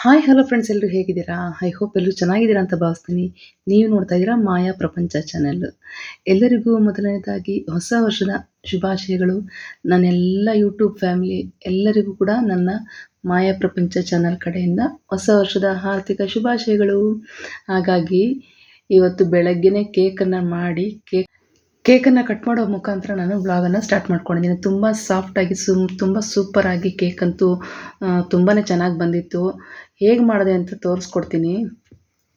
Hi hello friends ಎಲ್ಲರೂ ಹೇಗಿದ್ದೀರಾ? I hope ಎಲ್ಲರೂ ಚೆನ್ನಾಗಿದ್ದೀರಾ ಅಂತ ಭಾವಿಸ್ತೀನಿ. ನೀವು ನೋಡ್ತಾ ಇದ್ದೀರಾ ಮಾಯಾ ಪ್ರಪಂಚ ಚಾನೆಲ್ ಎಲ್ಲರಿಗೂ ಮೊದಲನೇದಾಗಿ ಹೊಸ ವರ್ಷದ ಶುಭಾಶಯಗಳು. ನನ್ನೆಲ್ಲ ಯೂಟ್ಯೂಬ್ ಫ್ಯಾಮಿಲಿ ಎಲ್ಲರಿಗೂ ಕೂಡ ನನ್ನ ಮಾಯಾ ಪ್ರಪಂಚ ಚಾನೆಲ್ ಕಡೆಯಿಂದ ಹೊಸ ವರ್ಷದ ಆರ್ಥಿಕ ಶುಭಾಶಯಗಳು. ಹಾಗಾಗಿ, ಇವತ್ತು ಬೆಳಗ್ಗೆನೇ ಕೇಕನ್ನು ಮಾಡಿ ಕೇಕ್ ಕೇಕನ್ನು ಕಟ್ ಮಾಡೋ ಮುಖಾಂತರ ನಾನು ಬ್ಲಾಗನ್ನು ಸ್ಟಾರ್ಟ್ ಮಾಡ್ಕೊಂಡಿದ್ದೀನಿ. ತುಂಬ ಸಾಫ್ಟಾಗಿ ಸುಮ್, ತುಂಬ ಸೂಪರಾಗಿ ಕೇಕ್ ಅಂತೂ ತುಂಬಾ ಚೆನ್ನಾಗಿ ಬಂದಿತ್ತು. ಹೇಗೆ ಮಾಡಿದೆ ಅಂತ ತೋರಿಸ್ಕೊಡ್ತೀನಿ.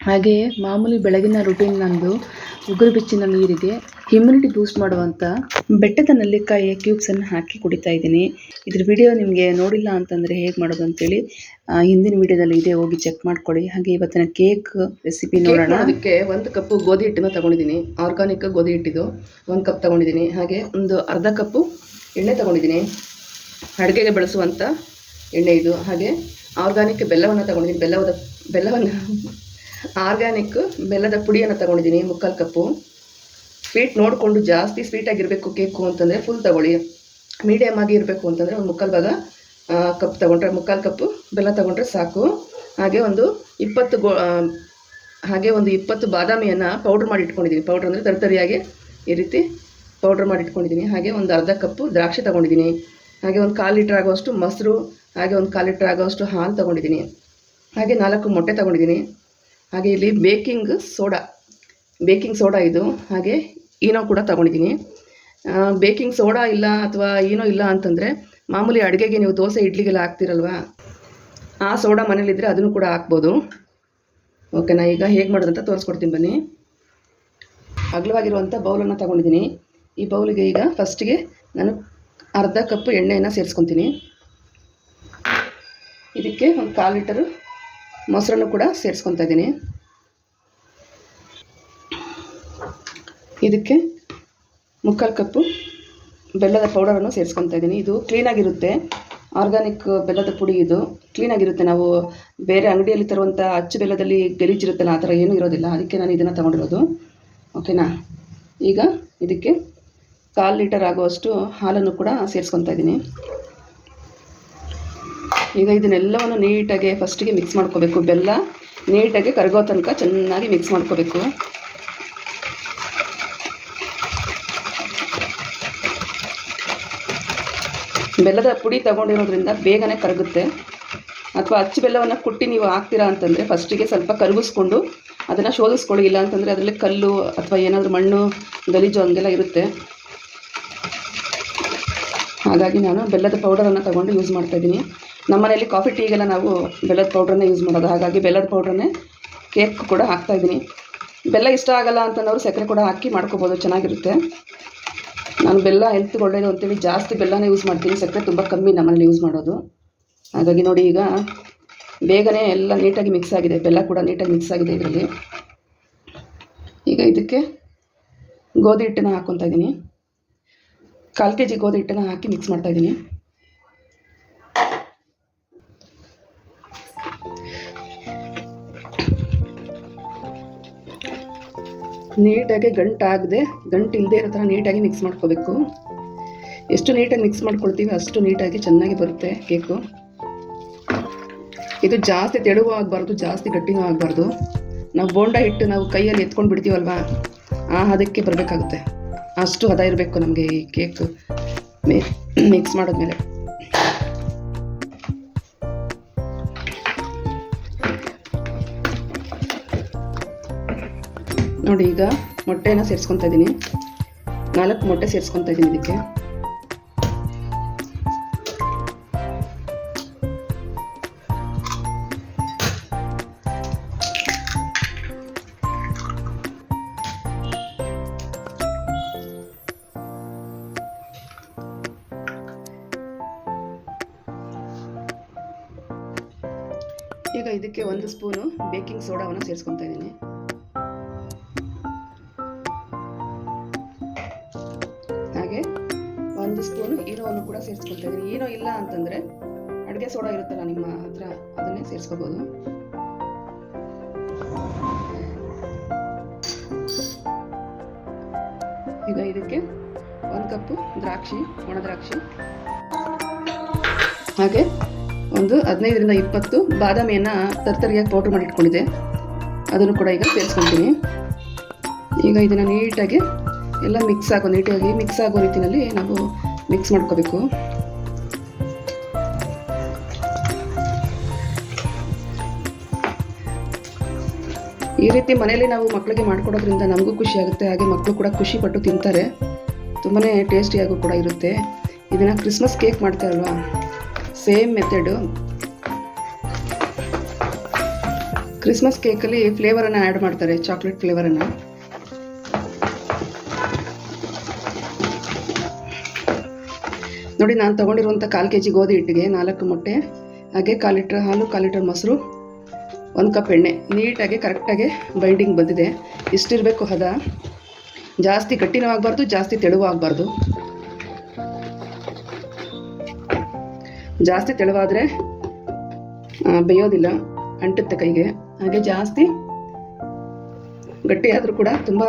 ಹಾಗೆ ಮಾಮೂಲಿ ಬೆಳಗಿನ ರುಟೀನ್ ನಂದು ಉಗುರು ಬೆಚ್ಚಿನ ನೀರಿಗೆ ಇಮ್ಯುನಿಟಿ ಬೂಸ್ಟ್ ಮಾಡುವಂಥ ಬೆಟ್ಟದ ನೆಲ್ಲಿಕಾಯಿಯ ಕ್ಯೂಬ್ಸನ್ನು ಹಾಕಿ ಕುಡಿತಾ ಇದ್ದೀನಿ. ಇದ್ರ ವಿಡಿಯೋ ನಿಮಗೆ ನೋಡಿಲ್ಲ ಅಂತಂದರೆ ಹೇಗೆ ಮಾಡೋದು ಅಂತೇಳಿ ಹಿಂದಿನ ವಿಡಿಯೋದಲ್ಲಿ ಇದೆ ಹೋಗಿ ಚೆಕ್ ಮಾಡ್ಕೊಳ್ಳಿ. ಹಾಗೆ ಇವತ್ತಿನ ಕೇಕ್ ರೆಸಿಪಿ ನೋಡೋಣ. ಅದಕ್ಕೆ ಒಂದು ಕಪ್ಪು ಗೋಧಿ ಹಿಟ್ಟನ್ನು ತಗೊಂಡಿದ್ದೀನಿ. ಆರ್ಗಾನಿಕ್ ಗೋಧಿ ಹಿಟ್ಟಿದು ಒಂದು ಕಪ್ ತಗೊಂಡಿದ್ದೀನಿ. ಹಾಗೆ ಒಂದು ಅರ್ಧ ಕಪ್ಪು ಎಣ್ಣೆ ತಗೊಂಡಿದ್ದೀನಿ. ಅಡುಗೆಗೆ ಬಳಸುವಂಥ ಎಣ್ಣೆ ಇದು. ಹಾಗೆ ಆರ್ಗಾನಿಕ್ ಬೆಲ್ಲವನ್ನು ತಗೊಂಡಿದ್ದೀನಿ. ಬೆಲ್ಲದ ಬೆಲ್ಲವನ್ನು ಆರ್ಗ್ಯಾನಿಕ್ ಬೆಲ್ಲದ ಪುಡಿಯನ್ನು ತಗೊಂಡಿದ್ದೀನಿ, ಮುಕ್ಕಾಲು ಕಪ್ಪು. ಸ್ವೀಟ್ ನೋಡಿಕೊಂಡು ಜಾಸ್ತಿ ಸ್ವೀಟಾಗಿರಬೇಕು ಕೇಕು ಅಂತಂದರೆ ಫುಲ್ ತಗೊಳ್ಳಿ. ಮೀಡಿಯಮ್ ಆಗಿ ಇರಬೇಕು ಅಂತಂದರೆ ಒಂದು ಮುಕ್ಕಾಲು ಭಾಗ ಕಪ್ ತಗೊಂಡ್ರೆ ಮುಕ್ಕಾಲು ಕಪ್ಪು, ಬೆಲ್ಲ ತಗೊಂಡ್ರೆ ಸಾಕು. ಹಾಗೆ ಒಂದು ಇಪ್ಪತ್ತು ಗೋ ಹಾಗೆ ಒಂದು ಇಪ್ಪತ್ತು ಬಾದಾಮಿಯನ್ನು ಪೌಡ್ರ್ ಮಾಡಿ ಇಟ್ಕೊಂಡಿದ್ದೀನಿ ಪೌಡ್ರ್ ಅಂದರೆ ತರತರಿಯಾಗಿ ಈ ರೀತಿ ಪೌಡ್ರ್ ಮಾಡಿ ಇಟ್ಕೊಂಡಿದ್ದೀನಿ ಹಾಗೆ ಒಂದು ಅರ್ಧ ಕಪ್ಪು ದ್ರಾಕ್ಷಿ ತಗೊಂಡಿದ್ದೀನಿ ಹಾಗೆ ಒಂದು ಕಾಲು ಲೀಟ್ರ್ ಆಗೋಷ್ಟು ಮೊಸರು, ಹಾಗೆ ಒಂದು ಕಾಲು ಲೀಟ್ರ್ ಆಗೋಷ್ಟು ಹಾಲು ತಗೊಂಡಿದ್ದೀನಿ ಹಾಗೆ ನಾಲ್ಕು ಮೊಟ್ಟೆ ತಗೊಂಡಿದ್ದೀನಿ ಹಾಗೆ ಇಲ್ಲಿ ಬೇಕಿಂಗ್ ಸೋಡಾ ಬೇಕಿಂಗ್ ಸೋಡಾ ಇದು. ಹಾಗೆ ಈನೋ ಕೂಡ ತಗೊಂಡಿದ್ದೀನಿ. ಬೇಕಿಂಗ್ ಸೋಡಾ ಇಲ್ಲ ಅಥವಾ ಏನೋ ಇಲ್ಲ ಅಂತಂದರೆ ಮಾಮೂಲಿ ಅಡುಗೆಗೆ ನೀವು ದೋಸೆ ಇಡ್ಲಿಗೆಲ್ಲ ಹಾಕ್ತಿರಲ್ವಾ? ಆ ಸೋಡಾ ಮನೇಲಿದ್ದರೆ ಅದನ್ನು ಕೂಡ ಹಾಕ್ಬೋದು. ಓಕೆನಾ ಈಗ ಹೇಗೆ ಮಾಡೋದಂತ ತೋರಿಸ್ಕೊಡ್ತೀನಿ ಬನ್ನಿ. ಅಗಲವಾಗಿರುವಂಥ ಬೌಲನ್ನು ತಗೊಂಡಿದ್ದೀನಿ. ಈ ಬೌಲಿಗೆ ಈಗ ಫಸ್ಟಿಗೆ ನಾನು ಅರ್ಧ ಕಪ್ ಎಣ್ಣೆಯನ್ನು ಸೇರಿಸ್ಕೊತೀನಿ. ಇದಕ್ಕೆ ಒಂದು ಕಾಲು ಲೀಟರು ಮೊಸರನ್ನು ಕೂಡ ಸೇರಿಸ್ಕೊತಾ ಇದ್ದೀನಿ. ಇದಕ್ಕೆ ಮುಕ್ಕಾಲು ಕಪ್ಪು ಬೆಲ್ಲದ ಪೌಡರನ್ನು ಸೇರಿಸ್ಕೊತಾ ಇದ್ದೀನಿ. ಇದು ಕ್ಲೀನಾಗಿರುತ್ತೆ ಆರ್ಗ್ಯಾನಿಕ್ ಬೆಲ್ಲದ ಪುಡಿ ಇದು. ಕ್ಲೀನಾಗಿರುತ್ತೆ ನಾವು ಬೇರೆ ಅಂಗಡಿಯಲ್ಲಿ ತರುವಂಥ ಅಚ್ಚು ಬೆಲ್ಲದಲ್ಲಿ ಗಲೀಜಿರುತ್ತಲ್ಲ, ಆ ಥರ ಏನೂ ಇರೋದಿಲ್ಲ. ಅದಕ್ಕೆ ನಾನು ಇದನ್ನು ತಗೊಂಡಿರೋದು. ಓಕೆನಾ ಈಗ ಇದಕ್ಕೆ ಕಾಲು ಲೀಟರ್ ಆಗುವಷ್ಟು ಹಾಲನ್ನು ಕೂಡ ಸೇರಿಸ್ಕೊತಾ ಇದ್ದೀನಿ. ಈಗ ಇದನ್ನೆಲ್ಲವನ್ನು ನೀಟಾಗಿ ಫಸ್ಟಿಗೆ ಮಿಕ್ಸ್ ಮಾಡ್ಕೋಬೇಕು. ಬೆಲ್ಲ ನೀಟಾಗಿ ಕರಗೋ ತನಕ ಚೆನ್ನಾಗಿ ಮಿಕ್ಸ್ ಮಾಡ್ಕೋಬೇಕು. ಬೆಲ್ಲದ ಪುಡಿ ತಗೊಂಡಿರೋದ್ರಿಂದ ಬೇಗನೆ ಕರಗುತ್ತೆ. ಅಥವಾ ಅಚ್ಚು ಬೆಲ್ಲವನ್ನು ಕುಟ್ಟಿ ನೀವು ಹಾಕ್ತೀರಾ ಅಂತಂದರೆ ಫಸ್ಟಿಗೆ ಸ್ವಲ್ಪ ಕರಗಿಸ್ಕೊಂಡು ಅದನ್ನು ಶೋಧಿಸ್ಕೊಳ್ಳಿ. ಇಲ್ಲ ಅಂತಂದರೆ ಅದರಲ್ಲಿ ಕಲ್ಲು ಅಥವಾ ಏನಾದರೂ ಮಣ್ಣು, ಗಲೀಜು ಹಂಗೆಲ್ಲ ಇರುತ್ತೆ. ಹಾಗಾಗಿ ನಾನು ಬೆಲ್ಲದ ಪೌಡರನ್ನು ತಗೊಂಡು ಯೂಸ್ ಮಾಡ್ತಾಯಿದ್ದೀನಿ ನಮ್ಮನೆಯಲ್ಲಿ ಕಾಫಿ ಟೀಗೆಲ್ಲ ನಾವು ಬೆಲ್ಲದ ಪೌಡ್ರನ್ನೇ ಯೂಸ್ ಮಾಡೋದು. ಹಾಗಾಗಿ ಬೆಲ್ಲದ ಪೌಡ್ರನ್ನೇ ಕೇಕ್ ಕೂಡ ಹಾಕ್ತಾಯಿದ್ದೀನಿ ಬೆಲ್ಲ ಇಷ್ಟ ಆಗಲ್ಲ ಅಂತಂದವರು ಸಕ್ಕರೆ ಕೂಡ ಹಾಕಿ ಮಾಡ್ಕೋಬೋದು, ಚೆನ್ನಾಗಿರುತ್ತೆ. ನಾನು ಬೆಲ್ಲ ಹೆಲ್ತ್ಗೆ ಒಳ್ಳೆಯದು ಅಂತೇಳಿ ಜಾಸ್ತಿ ಬೆಲ್ಲನೇ ಯೂಸ್ ಮಾಡ್ತೀನಿ. ಸಕ್ಕರೆ ತುಂಬ ಕಮ್ಮಿ ನಮ್ಮನೇಲಿ ಯೂಸ್ ಮಾಡೋದು. ಹಾಗಾಗಿ ನೋಡಿ ಈಗ ಬೇಗನೆ ಎಲ್ಲ ನೀಟಾಗಿ ಮಿಕ್ಸ್ ಆಗಿದೆ. ಬೆಲ್ಲ ಕೂಡ ನೀಟಾಗಿ ಮಿಕ್ಸ್ ಆಗಿದೆ ಇದರಲ್ಲಿ. ಈಗ ಇದಕ್ಕೆ ಗೋಧಿ ಹಿಟ್ಟನ್ನು ಹಾಕ್ಕೊತಾ ಇದ್ದೀನಿ. ಕಾಲು ಕೆ ಜಿ ಗೋಧಿ ಹಿಟ್ಟನ್ನು ಹಾಕಿ ಮಿಕ್ಸ್ ಮಾಡ್ತಾ ನೀಟಾಗಿ ಗಂಟಾಗದೆ ಗಂಟು ಇಲ್ಲದೆ ಇರೋ ಥರ ನೀಟಾಗಿ ಮಿಕ್ಸ್ ಮಾಡ್ಕೋಬೇಕು. ಎಷ್ಟು ನೀಟಾಗಿ ಮಿಕ್ಸ್ ಮಾಡ್ಕೊಳ್ತೀವಿ ಅಷ್ಟು ನೀಟಾಗಿ ಚೆನ್ನಾಗಿ ಬರುತ್ತೆ ಕೇಕು ಇದು ಜಾಸ್ತಿ ತೆಳುವೂ ಆಗಬಾರ್ದು, ಜಾಸ್ತಿ ಗಟ್ಟಿನೂ ಆಗಬಾರ್ದು. ನಾವು ಬೋಂಡ ಹಿಟ್ಟು ನಾವು ಕೈಯಲ್ಲಿ ಎತ್ಕೊಂಡು ಬಿಡ್ತೀವಲ್ವಾ? ಆ ಹದಕ್ಕೆ ಬರಬೇಕಾಗುತ್ತೆ. ಅಷ್ಟು ಹದ ಇರಬೇಕು ನಮಗೆ ಈ ಕೇಕ್ ಮಿಕ್ಸ್ ಮಾಡಿದ್ಮೇಲೆ. ನೋಡಿ ಈಗ ಮೊಟ್ಟೆನ ಸೇರಿಸ್ಕೊತಾ ಇದ್ದೀನಿ ನಾಲ್ಕು ಮೊಟ್ಟೆ ಸೇರಿಸ್ಕೊತಾ ಇದ್ದೀನಿ ಇದಕ್ಕೆ. ಈಗ ಇದಕ್ಕೆ ಒಂದು ಸ್ಪೂನು ಬೇಕಿಂಗ್ ಸೋಡಾವನ್ನು ಸೇರಿಸ್ಕೊತಾ ಇದ್ದೀನಿ ಇಲ್ಲ ಅಂತಂದರೆ ಅಡುಗೆ ಸೋಡಾ ಇರುತ್ತಲ್ಲ ನಿಮ್ಮ ಹತ್ರ, ಅದನ್ನೇ ಸೇರಿಸ್ಕೋಬೋದು. ಈಗ ಇದಕ್ಕೆ ಒಂದು ಕಪ್ಪು ದ್ರಾಕ್ಷಿ, ಒಣ ದ್ರಾಕ್ಷಿ, ಹಾಗೆ ಒಂದು ಹದಿನೈದರಿಂದ ಇಪ್ಪತ್ತು ಬಾದಾಮಿಯನ್ನು ತರ್ತರಿಯಾಗಿ ಪೌಡರ್ ಮಾಡಿ ಇಟ್ಕೊಂಡಿದ್ದೆ. ಅದನ್ನು ಕೂಡ ಈಗ ಸೇರಿಸ್ಕೊತೀನಿ ಈಗ ಇದನ್ನು ನೀಟಾಗಿ ಎಲ್ಲ ಮಿಕ್ಸ್ ಆಗೋ, ನೀಟಾಗಿ ಮಿಕ್ಸ್ ಆಗೋ ರೀತಿಯಲ್ಲಿ ನಾವು ಮಿಕ್ಸ್ ಮಾಡ್ಕೋಬೇಕು. ಈ ರೀತಿ ಮನೆಯಲ್ಲಿ ನಾವು ಮಕ್ಕಳಿಗೆ ಮಾಡಿಕೊಡೋದ್ರಿಂದ ನಮಗೂ ಖುಷಿ ಆಗುತ್ತೆ, ಹಾಗೆ ಮಕ್ಕಳು ಕೂಡ ಖುಷಿ ಪಟ್ಟು ತಿಂತಾರೆ. ತುಂಬಾ ಟೇಸ್ಟಿಯಾಗೂ ಕೂಡ ಇರುತ್ತೆ. ಇದನ್ನು ಕ್ರಿಸ್ಮಸ್ ಕೇಕ್ ಮಾಡ್ತಾರಲ್ವಾ? ಸೇಮ್ ಮೆಥಡು ಕ್ರಿಸ್ಮಸ್ ಕೇಕಲ್ಲಿ ಫ್ಲೇವರನ್ನು ಆ್ಯಡ್ ಮಾಡ್ತಾರೆ ಚಾಕ್ಲೇಟ್ ಫ್ಲೇವರನ್ನು ನೋಡಿ, ನಾನು ತೊಗೊಂಡಿರುವಂಥ ಕಾಲು ಕೆ ಜಿ ಗೋಧಿ ಹಿಟ್ಟಿಗೆ ನಾಲ್ಕು ಮೊಟ್ಟೆ, ಹಾಗೆ ಕಾಲು ಲೀಟ್ರ್ ಹಾಲು ಕಾಲು ಲೀಟರ್ ಮೊಸರು. ಒಂದು ಕಪ್ ಎಣ್ಣೆ. ನೀಟಾಗಿ, ಕರೆಕ್ಟಾಗಿ ಬೈಂಡಿಂಗ್ ಬಂದಿದೆ. ಇಷ್ಟಿರಬೇಕು ಹದ. ಜಾಸ್ತಿ ಗಟ್ಟಿನೂ ಆಗಬಾರ್ದು ಜಾಸ್ತಿ ತೆಳುವು ಆಗಬಾರ್ದು ಜಾಸ್ತಿ ತೆಳುವಾದರೆ ಬೇಯೋದಿಲ್ಲ, ಅಂಟುತ್ತೆ ಕೈಗೆ. ಹಾಗೆ ಜಾಸ್ತಿ ಗಟ್ಟಿಯಾದರೂ ಕೂಡ ತುಂಬ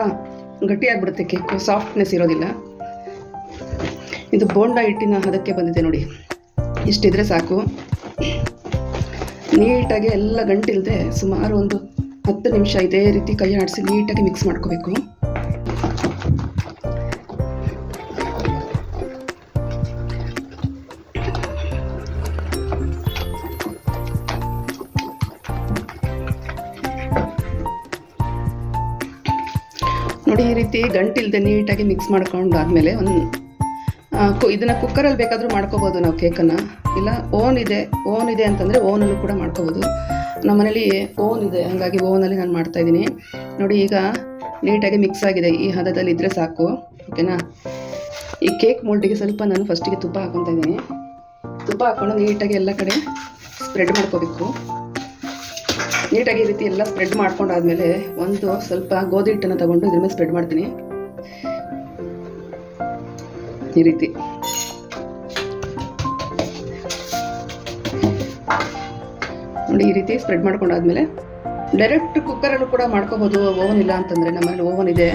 ಗಟ್ಟಿಯಾಗ್ಬಿಡುತ್ತೆ ಕೇಕು ಸಾಫ್ಟ್ನೆಸ್ ಇರೋದಿಲ್ಲ. ಇದು ಬೋಂಡ ಹಿಟ್ಟಿನ ಹದಕ್ಕೆ ಬಂದಿದೆ ನೋಡಿ. ಇಷ್ಟಿದ್ರೆ ಸಾಕು. ನೀಟಾಗಿ ಎಲ್ಲ ಗಂಟಿಲ್ಲದೆ ಸುಮಾರು ಒಂದು ಹತ್ತು ನಿಮಿಷ ಇದೇ ರೀತಿ ಕೈ ಆಡಿಸಿ ನೀಟಾಗಿ ಮಿಕ್ಸ್ ಮಾಡ್ಕೋಬೇಕು. ನೋಡಿ ಈ ರೀತಿ ಗಂಟಿಲ್ದೆ ನೀಟಾಗಿ ಮಿಕ್ಸ್ ಮಾಡ್ಕೊಂಡಾದ್ಮೇಲೆ ಒಂದು ಇದನ್ನು ಕುಕ್ಕರಲ್ಲಿ ಬೇಕಾದರೂ ಮಾಡ್ಕೋಬೋದು ನಾವು ಕೇಕನ್ನು ಇಲ್ಲ ಓನ್ ಇದೆ ಓನ್ ಇದೆ ಅಂತಂದರೆ ಓನಲ್ಲೂ ಕೂಡ ಮಾಡ್ಕೋಬೋದು. ನಮ್ಮ ಮನೇಲಿ ಓನ್ ಇದೆ, ಹಾಗಾಗಿ ಓನಲ್ಲಿ ನಾನು ಮಾಡ್ತಾ ಇದ್ದೀನಿ. ನೋಡಿ, ಈಗ ನೀಟಾಗಿ ಮಿಕ್ಸ್ ಆಗಿದೆ. ಈ ಹದದಲ್ಲಿ ಇದ್ದರೆ ಸಾಕು ಓಕೆನಾ ಈ ಕೇಕ್ ಮೋಲ್ಡಿಗೆ ಸ್ವಲ್ಪ ನಾನು ಫಸ್ಟಿಗೆ ತುಪ್ಪ ಹಾಕೊತ ಇದ್ದೀನಿ. ತುಪ್ಪ ಹಾಕ್ಕೊಂಡು ನೀಟಾಗಿ ಎಲ್ಲ ಕಡೆ ಸ್ಪ್ರೆಡ್ ಮಾಡ್ಕೋಬೇಕು. ನೀಟಾಗಿ ಈ ರೀತಿ ಎಲ್ಲ ಸ್ಪ್ರೆಡ್ ಮಾಡ್ಕೊಂಡಾದ್ಮೇಲೆ ಒಂದು ಸ್ವಲ್ಪ ಗೋಧಿ ಹಿಟ್ಟನ್ನು ತಗೊಂಡು ಇದ್ರ ಮೇಲೆ ಸ್ಪ್ರೆಡ್ ಮಾಡ್ತೀನಿ. ಈ ರೀತಿ. ನೋಡಿ, ಈ ರೀತಿ ಸ್ಪ್ರೆಡ್ ಮಾಡ್ಕೊಂಡಾದ್ಮೇಲೆ ಡೈರೆಕ್ಟ್ ಕುಕ್ಕರಲ್ಲೂ ಕೂಡ ಮಾಡ್ಕೋಬೋದು ಓವನ್ ಇಲ್ಲ ಅಂತಂದರೆ ನಮ್ಮಲ್ಲಿ ಓವನ್ ಇದೆ.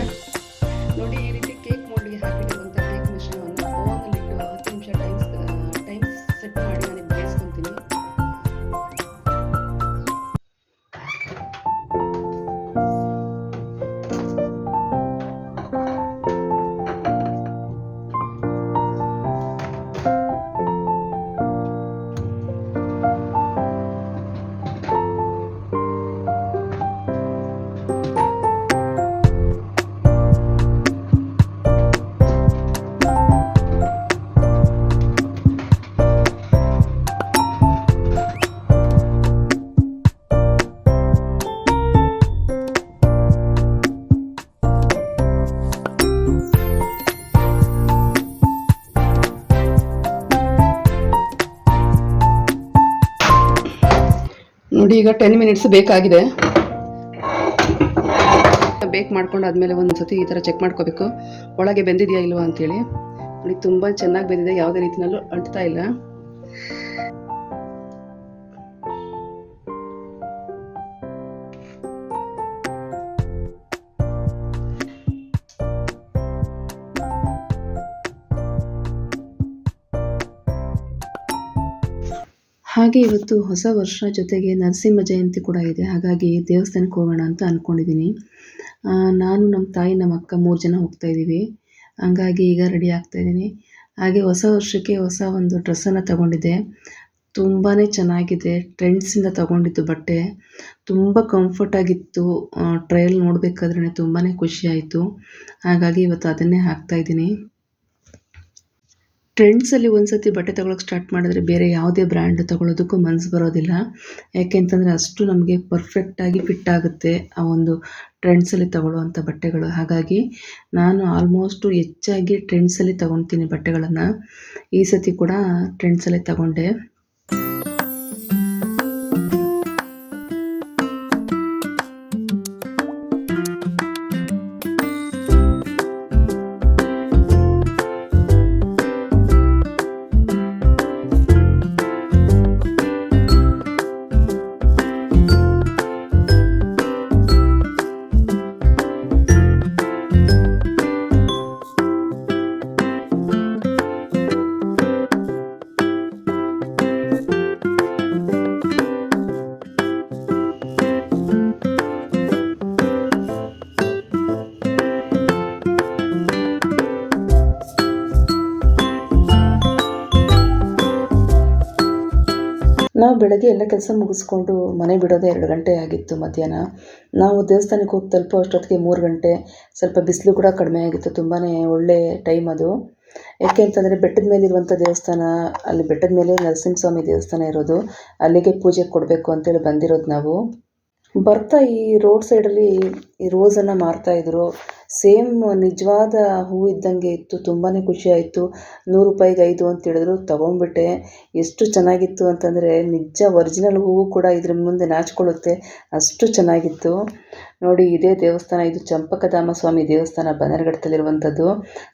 ನೋಡಿ, ಈಗ ಟೆನ್ ಮಿನಿಟ್ಸ್ ಬೇಕಾಗಿದೆ. ಬೇಕ್ ಮಾಡ್ಕೊಂಡಾದ್ಮೇಲೆ ಒಂದು ಸತಿ ಈ ಥರ ಚೆಕ್ ಮಾಡ್ಕೋಬೇಕು. ಒಳಗೆ ಬೆಂದಿದೆಯಾ ಇಲ್ವಾ ಅಂತೇಳಿ. ನೋಡಿ, ತುಂಬ ಚೆನ್ನಾಗಿ ಬೆಂದಿದೆ, ಯಾವುದೇ ರೀತಿನಲ್ಲೂ ಅಂಟ್ತಾ ಇಲ್ಲ. ಹಾಗೆ ಇವತ್ತು ಹೊಸ ವರ್ಷ ಜೊತೆಗೆ ನರಸಿಂಹ ಜಯಂತಿ ಕೂಡ ಇದೆ. ಹಾಗಾಗಿ ದೇವಸ್ಥಾನಕ್ಕೆ ಹೋಗೋಣ ಅಂತ ಅಂದ್ಕೊಂಡಿದ್ದೀನಿ ನಾನು ನಮ್ಮ ತಾಯಿ, ನಮ್ಮ ಅಕ್ಕ ಮೂರು ಜನ ಹೋಗ್ತಾ ಇದ್ದೀವಿ. ಹಂಗಾಗಿ ಈಗ ರೆಡಿ ಆಗ್ತಾ ಇದ್ದೀನಿ. ಹಾಗೆ ಹೊಸ ವರ್ಷಕ್ಕೆ ಹೊಸ ಒಂದು ಡ್ರೆಸ್ಸನ್ನು ತಗೊಂಡಿದ್ದೆ. ತುಂಬಾ ಚೆನ್ನಾಗಿದೆ. ಟ್ರೆಂಡ್ಸಿಂದ ತಗೊಂಡಿದ್ದು ಬಟ್ಟೆ. ತುಂಬ ಕಂಫರ್ಟಾಗಿತ್ತು ಟ್ರಯಲ್ ನೋಡಬೇಕಾದ್ರೆ ತುಂಬಾ ಖುಷಿ ಆಯಿತು. ಹಾಗಾಗಿ ಇವತ್ತು ಅದನ್ನೇ ಹಾಕ್ತಾ ಇದ್ದೀನಿ. ಟ್ರೆಂಡ್ಸಲ್ಲಿ ಒಂದು ಸತಿ ಬಟ್ಟೆ ತೊಗೊಳಕ್ಕೆ ಸ್ಟಾರ್ಟ್ ಮಾಡಿದ್ರೆ ಬೇರೆ ಯಾವುದೇ ಬ್ರ್ಯಾಂಡ್ ತೊಗೊಳೋದಕ್ಕೂ ಮನಸ್ಸು ಬರೋದಿಲ್ಲ. ಯಾಕೆಂತಂದರೆ ಅಷ್ಟು ನಮಗೆ ಪರ್ಫೆಕ್ಟಾಗಿ ಫಿಟ್ ಆಗುತ್ತೆ ಆ ಒಂದು ಟ್ರೆಂಡ್ಸಲ್ಲಿ ತಗೊಳ್ಳುವಂಥ ಬಟ್ಟೆಗಳು. ಹಾಗಾಗಿ ನಾನು ಆಲ್ಮೋಸ್ಟು ಹೆಚ್ಚಾಗಿ ಟ್ರೆಂಡ್ಸಲ್ಲಿ ತೊಗೊತೀನಿ ಬಟ್ಟೆಗಳನ್ನು. ಈ ಸತಿ ಕೂಡ ಟ್ರೆಂಡ್ಸಲ್ಲೇ ತಗೊಂಡೆ. ನಾವು ಬೆಳಗ್ಗೆ ಎಲ್ಲ ಕೆಲಸ ಮುಗಿಸ್ಕೊಂಡು ಮನೆ ಬಿಡೋದೇ ಎರಡು ಗಂಟೆ ಆಗಿತ್ತು ಮಧ್ಯಾಹ್ನ. ನಾವು ದೇವಸ್ಥಾನಕ್ಕೆ ಹೋಗಿ ತಲುಪೋ ಅಷ್ಟೊತ್ತಿಗೆ ಮೂರು ಗಂಟೆ. ಸ್ವಲ್ಪ ಬಿಸಿಲು ಕೂಡ ಕಡಿಮೆ ಆಗಿತ್ತು ತುಂಬಾ ಒಳ್ಳೆ ಟೈಮ್ ಅದು. ಯಾಕೆ ಅಂತಂದರೆ ಬೆಟ್ಟದ ಮೇಲಿರುವಂಥ ದೇವಸ್ಥಾನ, ಅಲ್ಲಿ ಬೆಟ್ಟದ ಮೇಲೆ ನರಸಿಂಹಸ್ವಾಮಿ ದೇವಸ್ಥಾನ ಇರೋದು. ಅಲ್ಲಿಗೆ ಪೂಜೆ ಕೊಡಬೇಕು ಅಂತೇಳಿ ಬಂದಿರೋದು ನಾವು. ಬರ್ತಾ ಈ ರೋಡ್ ಸೈಡಲ್ಲಿ ಈ ರೋಸನ್ನು ಮಾರ್ತಾಯಿದ್ರು ಸೇಮ್ ನಿಜವಾದ ಹೂ ಇದ್ದಂಗೆ ಇತ್ತು ತುಂಬಾ ಖುಷಿ ಆಯಿತು. ನೂರು ರೂಪಾಯಿಗೆ ಐದು ಅಂತ ಹೇಳಿದ್ರು, ತೊಗೊಂಡ್ಬಿಟ್ಟೆ. ಎಷ್ಟು ಚೆನ್ನಾಗಿತ್ತು ಅಂತಂದರೆ ನಿಜ ಒರಿಜಿನಲ್ ಹೂವು ಕೂಡ ಇದ್ರ ಮುಂದೆ ನಾಚಿಕೊಳ್ಳುತ್ತೆ. ಅಷ್ಟು ಚೆನ್ನಾಗಿತ್ತು. ನೋಡಿ, ಇದೇ ದೇವಸ್ಥಾನ, ಇದು ಚಂಪಕಧಾಮ ಸ್ವಾಮಿ ದೇವಸ್ಥಾನ ಬನ್ನೇರುಘಟ್ಟದಲ್ಲಿರುವಂಥದ್ದು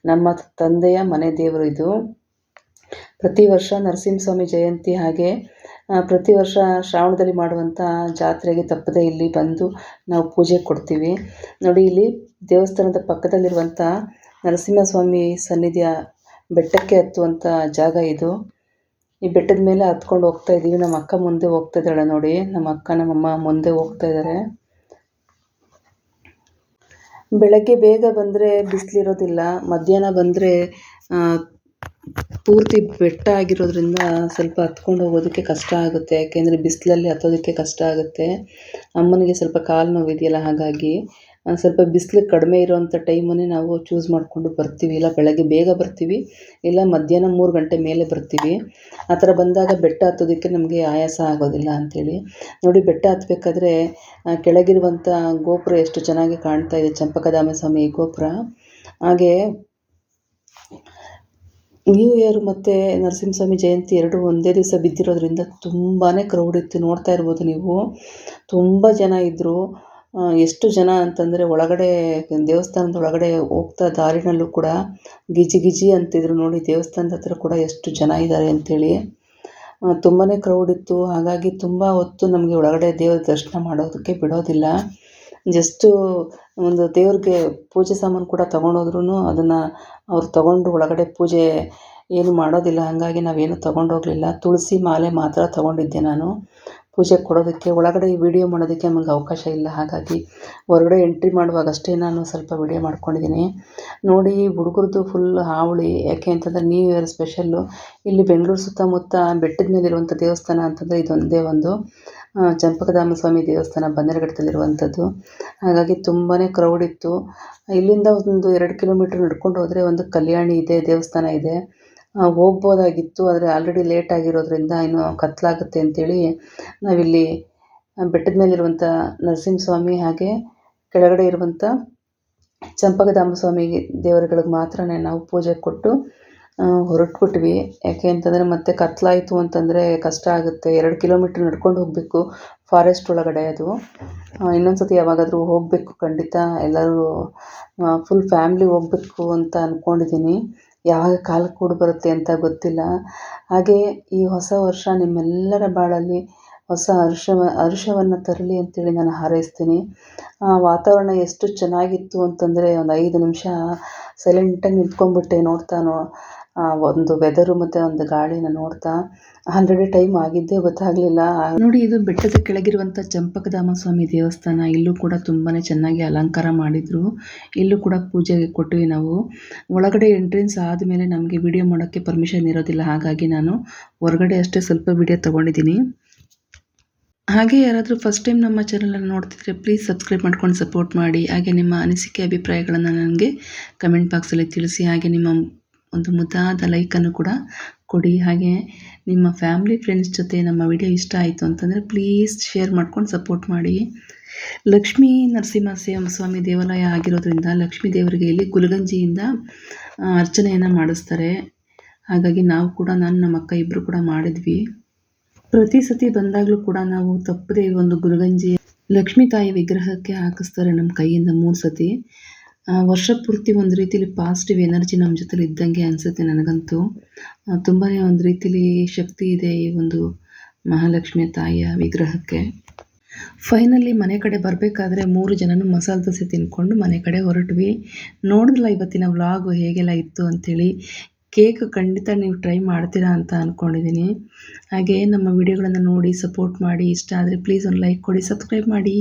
ನಮ್ಮ ತಂದೆಯ ಮನೆ ದೇವರು ಇದು. ಪ್ರತಿ ವರ್ಷ ನರಸಿಂಹಸ್ವಾಮಿ ಜಯಂತಿ ಹಾಗೆ ಪ್ರತಿ ವರ್ಷ ಶ್ರಾವಣದಲ್ಲಿ ಮಾಡುವಂಥ ಜಾತ್ರೆಗೆ ತಪ್ಪದೆ ಇಲ್ಲಿ ಬಂದು ನಾವು ಪೂಜೆ ಕೊಡ್ತೀವಿ. ನೋಡಿ, ಇಲ್ಲಿ ದೇವಸ್ಥಾನದ ಪಕ್ಕದಲ್ಲಿರುವಂಥ ನರಸಿಂಹಸ್ವಾಮಿ ಸನ್ನಿಧಿಯ ಬೆಟ್ಟಕ್ಕೆ ಹತ್ತುವಂಥ ಜಾಗ ಇದು. ಈ ಬೆಟ್ಟದ ಮೇಲೆ ಹತ್ಕೊಂಡು ಹೋಗ್ತಾ ಇದ್ದೀವಿ. ನಮ್ಮ ಅಕ್ಕ ಮುಂದೆ ಹೋಗ್ತಾ ಇದ್ದಾಳೆ ನೋಡಿ. ನಮ್ಮ ಅಕ್ಕ ನಮ್ಮಮ್ಮ ಮುಂದೆ ಹೋಗ್ತಾ ಇದ್ದಾರೆ. ಬೆಳಗ್ಗೆ ಬೇಗ ಬಂದರೆ ಬಿಸಿಲಿರೋದಿಲ್ಲ. ಮಧ್ಯಾಹ್ನ ಬಂದರೆ ಪೂರ್ತಿ ಬೆಟ್ಟ ಆಗಿರೋದ್ರಿಂದ ಸ್ವಲ್ಪ ಹತ್ಕೊಂಡು ಹೋಗೋದಕ್ಕೆ ಕಷ್ಟ ಆಗುತ್ತೆ. ಯಾಕೆಂದರೆ ಬಿಸಿಲಲ್ಲಿ ಹತ್ತೋದಕ್ಕೆ ಕಷ್ಟ ಆಗುತ್ತೆ. ಅಮ್ಮನಿಗೆ ಸ್ವಲ್ಪ ಕಾಲು ನೋವಿದೆಯಲ್ಲ, ಹಾಗಾಗಿ ಸ್ವಲ್ಪ ಬಿಸಿಲು ಕಡಿಮೆ ಇರೋವಂಥ ಟೈಮನ್ನೇ ನಾವು ಚೂಸ್ ಮಾಡಿಕೊಂಡು ಬರ್ತೀವಿ. ಇಲ್ಲ, ಬೆಳಗ್ಗೆ ಬೇಗ ಬರ್ತೀವಿ. ಇಲ್ಲ, ಮಧ್ಯಾಹ್ನ ಮೂರು ಗಂಟೆ ಮೇಲೆ ಬರ್ತೀವಿ. ಆ ಥರ ಬಂದಾಗ ಬೆಟ್ಟ ಹತ್ತೋದಕ್ಕೆ ನಮಗೆ ಆಯಾಸ ಆಗೋದಿಲ್ಲ ಅಂಥೇಳಿ ನೋಡಿ, ಬೆಟ್ಟ ಹತ್ತಬೇಕಾದ್ರೆ ಕೆಳಗಿರುವಂಥ ಗೋಪುರ ಎಷ್ಟು ಚೆನ್ನಾಗಿ ಕಾಣ್ತಾ ಇದೆ. ಚಂಪಕಧಾಮ ಸ್ವಾಮಿ ಗೋಪುರ. ಹಾಗೆ ನ್ಯೂ ಇಯರ್ ಮತ್ತು ನರಸಿಂಹಸ್ವಾಮಿ ಜಯಂತಿ ಎರಡು ಒಂದೇ ದಿವಸ ಬಿದ್ದಿರೋದ್ರಿಂದ ತುಂಬಾ ಕ್ರೌಡ್ ಇತ್ತು. ನೋಡ್ತಾ ಇರ್ಬೋದು ನೀವು. ತುಂಬ ಜನ ಇದ್ದರು ಎಷ್ಟು ಜನ ಅಂತಂದರೆ ಒಳಗಡೆ, ದೇವಸ್ಥಾನದ ಒಳಗಡೆ ಹೋಗ್ತಾ ದಾರಿನಲ್ಲೂ ಕೂಡ ಗಿಜಿ ಗಿಜಿ ಅಂತಿದ್ರು ನೋಡಿ. ದೇವಸ್ಥಾನದ ಹತ್ರ ಕೂಡ ಎಷ್ಟು ಜನ ಇದ್ದಾರೆ ಅಂಥೇಳಿ ತುಂಬಾ ಕ್ರೌಡ್ ಇತ್ತು. ಹಾಗಾಗಿ ತುಂಬ ಹೊತ್ತು ನಮಗೆ ಒಳಗಡೆ ದೇವರ ದರ್ಶನ ಮಾಡೋದಕ್ಕೆ ಬಿಡೋದಿಲ್ಲ. ಜಸ್ಟು ಒಂದು ದೇವ್ರಿಗೆ ಪೂಜೆ ಸಾಮಾನು ಕೂಡ ತೊಗೊಂಡೋದ್ರೂ ಅದನ್ನು ಅವ್ರು ತೊಗೊಂಡು ಒಳಗಡೆ ಪೂಜೆ ಏನು ಮಾಡೋದಿಲ್ಲ. ಹಾಗಾಗಿ ನಾವೇನು ತೊಗೊಂಡೋಗಲಿಲ್ಲ. ತುಳಸಿ ಮಾಲೆ ಮಾತ್ರ ತೊಗೊಂಡಿದ್ದೆ ನಾನು. ಪೂಜೆ ಕೊಡೋದಕ್ಕೆ ಒಳಗಡೆ ವಿಡಿಯೋ ಮಾಡೋದಕ್ಕೆ ನಮಗೆ ಅವಕಾಶ ಇಲ್ಲ. ಹಾಗಾಗಿ ಹೊರಗಡೆ ಎಂಟ್ರಿ ಮಾಡುವಾಗ ಅಷ್ಟೇ ನಾನು ಸ್ವಲ್ಪ ವೀಡಿಯೋ ಮಾಡ್ಕೊಂಡಿದ್ದೀನಿ. ನೋಡಿ, ಹುಡುಗರದ್ದು ಫುಲ್ ಹಾವಳಿ. ಯಾಕೆ ಅಂತಂದರೆ ನ್ಯೂ ಇಯರ್ ಸ್ಪೆಷಲ್ಲು ಇಲ್ಲಿ ಬೆಂಗಳೂರು ಸುತ್ತಮುತ್ತ ಬೆಟ್ಟದ ಮೇಲೆ ಇರುವಂಥ ದೇವಸ್ಥಾನ ಅಂತಂದರೆ ಇದೊಂದೇ ಒಂದು. ಚಂಪಕಧಾಮ ಸ್ವಾಮಿ ದೇವಸ್ಥಾನ ಬಂದರಘಟ್ಟದಲ್ಲಿರುವಂಥದ್ದು. ಹಾಗಾಗಿ ತುಂಬಾ ಕ್ರೌಡ್ ಇತ್ತು. ಇಲ್ಲಿಂದ ಒಂದು ಎರಡು ಕಿಲೋಮೀಟ್ರ್ ನಡ್ಕೊಂಡು ಹೋದರೆ ಒಂದು ಕಲ್ಯಾಣಿ ಇದೆ, ದೇವಸ್ಥಾನ ಇದೆ. ಹೋಗ್ಬೋದಾಗಿತ್ತು, ಆದರೆ ಆಲ್ರೆಡಿ ಲೇಟ್ ಆಗಿರೋದ್ರಿಂದ ಇನ್ನು ಕತ್ತಲಾಗುತ್ತೆ ಅಂತೇಳಿ ನಾವಿಲ್ಲಿ ಬೆಟ್ಟದ ಮೇಲಿರುವಂಥ ನರಸಿಂಹಸ್ವಾಮಿ ಹಾಗೆ ಕೆಳಗಡೆ ಇರುವಂಥ ಚಂಪಕಧಾಮ ಸ್ವಾಮಿ ದೇವರುಗಳಿಗೆ ಮಾತ್ರ ನಾವು ಪೂಜೆ ಕೊಟ್ಟು ಹೊರಟ್ಬಿಟ್ವಿ. ಯಾಕೆ ಅಂತಂದರೆ ಮತ್ತೆ ಕತ್ತಲಾಯಿತು ಅಂತಂದರೆ ಕಷ್ಟ ಆಗುತ್ತೆ. ಎರಡು ಕಿಲೋಮೀಟ್ರ್ ನಡ್ಕೊಂಡು ಹೋಗಬೇಕು ಫಾರೆಸ್ಟ್ ಒಳಗಡೆ ಅದು. ಇನ್ನೊಂದು ಸತಿ ಯಾವಾಗಾದರೂ ಹೋಗಬೇಕು, ಖಂಡಿತ. ಎಲ್ಲರೂ ಫುಲ್ ಫ್ಯಾಮ್ಲಿ ಹೋಗಬೇಕು ಅಂತ ಅಂದ್ಕೊಂಡಿದ್ದೀನಿ ಯಾವಾಗ ಕಾಲ ಕೂಡಿ ಬರುತ್ತೆ ಅಂತ ಗೊತ್ತಿಲ್ಲ. ಹಾಗೆ ಈ ಹೊಸ ವರ್ಷ ನಿಮ್ಮೆಲ್ಲರ ಬಾಳಲ್ಲಿ ಹೊಸ ಹರ್ಷವ ಹರ್ಷವನ್ನು ತರಲಿ ಅಂತೇಳಿ ನಾನು ಹಾರೈಸ್ತೀನಿ. ವಾತಾವರಣ ಎಷ್ಟು ಚೆನ್ನಾಗಿತ್ತು ಅಂತಂದರೆ ಒಂದು ಐದು ನಿಮಿಷ ಸೈಲೆಂಟಾಗಿ ನಿಂತ್ಕೊಂಡ್ಬಿಟ್ಟೆ ನೋಡ್ತಾ ನೋ ಒಂದು ವೆದರು ಮತ್ತೆ ಒಂದು ಗಾಳಿನ ನೋಡ್ತಾ ಆಲ್ರೆಡಿ ಟೈಮ್ ಆಗಿದ್ದೇ ಗೊತ್ತಾಗ್ಲಿಲ್ಲ. ನೋಡಿ, ಇದು ಬೆಟ್ಟದ ಕೆಳಗಿರುವಂಥ ಚಂಪಕಧಾಮ ಸ್ವಾಮಿ ದೇವಸ್ಥಾನ. ಇಲ್ಲೂ ಕೂಡ ತುಂಬಾನೇ ಚೆನ್ನಾಗಿ ಅಲಂಕಾರ ಮಾಡಿದ್ರು. ಇಲ್ಲೂ ಕೂಡ ಪೂಜೆಗೆ ಕೊಟ್ಟಿವಿ ನಾವು. ಒಳಗಡೆ ಎಂಟ್ರೆನ್ಸ್ ಆದಮೇಲೆ ನಮಗೆ ವಿಡಿಯೋ ಮಾಡೋಕ್ಕೆ ಪರ್ಮಿಷನ್ ಇರೋದಿಲ್ಲ. ಹಾಗಾಗಿ ನಾನು ಹೊರಗಡೆ ಅಷ್ಟೇ ಸ್ವಲ್ಪ ವಿಡಿಯೋ ತಗೊಂಡಿದ್ದೀನಿ. ಹಾಗೆ ಯಾರಾದರೂ ಫಸ್ಟ್ ಟೈಮ್ ನಮ್ಮ ಚಾನಲನ್ನು ನೋಡ್ತಿದ್ರೆ ಪ್ಲೀಸ್ ಸಬ್ಸ್ಕ್ರೈಬ್ ಮಾಡ್ಕೊಂಡು ಸಪೋರ್ಟ್ ಮಾಡಿ. ಹಾಗೆ ನಿಮ್ಮ ಅನಿಸಿಕೆ, ಅಭಿಪ್ರಾಯಗಳನ್ನು ನನಗೆ ಕಮೆಂಟ್ ಬಾಕ್ಸಲ್ಲಿ ತಿಳಿಸಿ. ಹಾಗೆ ನಿಮ್ಮ ಒಂದು ಮುದ್ದಾದ ಲೈಕನ್ನು ಕೂಡ ಕೊಡಿ. ಹಾಗೆ ನಿಮ್ಮ ಫ್ಯಾಮಿಲಿ ಫ್ರೆಂಡ್ಸ್ ಜೊತೆ ನಮ್ಮ ವಿಡಿಯೋ ಇಷ್ಟ ಆಯಿತು ಅಂತಂದರೆ ಪ್ಲೀಸ್ ಶೇರ್ ಮಾಡ್ಕೊಂಡು ಸಪೋರ್ಟ್ ಮಾಡಿ. ಲಕ್ಷ್ಮೀ ನರಸಿಂಹ ಸ್ವಾಮಿ ದೇವಾಲಯ ಆಗಿರೋದ್ರಿಂದ ಲಕ್ಷ್ಮೀ ದೇವರಿಗೆ ಇಲ್ಲಿ ಗುಲಗಂಜಿಯಿಂದ ಅರ್ಚನೆಯನ್ನು ಮಾಡಿಸ್ತಾರೆ. ಹಾಗಾಗಿ ನಾವು ಕೂಡ ನಾನು ನಮ್ಮ ಅಕ್ಕ ಇಬ್ಬರು ಕೂಡ ಮಾಡಿದ್ವಿ. ಪ್ರತಿ ಸತಿ ಬಂದಾಗಲೂ ಕೂಡ ನಾವು ತಪ್ಪದೆ ಒಂದು ಗುಲಗಂಜಿ ಲಕ್ಷ್ಮೀ ತಾಯಿ ವಿಗ್ರಹಕ್ಕೆ ಹಾಕಿಸ್ತಾರೆ ನಮ್ಮ ಕೈಯಿಂದ ಮೂರು ಸತಿ. ವರ್ಷ ಪೂರ್ತಿ ಒಂದು ರೀತಿಲಿ ಪಾಸಿಟಿವ್ ಎನರ್ಜಿ ನಮ್ಮ ಜೊತೆಲಿ ಇದ್ದಂಗೆ ಅನಿಸುತ್ತೆ ನನಗಂತೂ. ತುಂಬಾ ಒಂದು ರೀತಿಲಿ ಶಕ್ತಿ ಇದೆ ಈ ಒಂದು ಮಹಾಲಕ್ಷ್ಮಿ ತಾಯಿಯ ವಿಗ್ರಹಕ್ಕೆ. ಫೈನಲಿ ಮನೆ ಕಡೆ ಬರಬೇಕಾದ್ರೆ ಮೂರು ಜನನು ಮಸಾಲೆ ದೋಸೆ ತಿನ್ಕೊಂಡು ಮನೆ ಕಡೆ ಹೊರಟ್ವಿ. ನೋಡಿದ್ಲ ಇವತ್ತಿನ ವ್ಲಾಗು ಹೇಗೆಲ್ಲ ಇತ್ತು ಅಂಥೇಳಿ ಕೇಕ್ ಖಂಡಿತ ನೀವು ಟ್ರೈ ಮಾಡ್ತೀರಾ ಅಂತ ಅಂದ್ಕೊಂಡಿದ್ದೀನಿ ಹಾಗೆ ನಮ್ಮ ವಿಡಿಯೋಗಳನ್ನು ನೋಡಿ ಸಪೋರ್ಟ್ ಮಾಡಿ. ಇಷ್ಟ ಆದರೆ ಪ್ಲೀಸ್ ಒಂದು ಲೈಕ್ ಕೊಡಿ ಸಬ್ಸ್ಕ್ರೈಬ್ ಮಾಡಿ.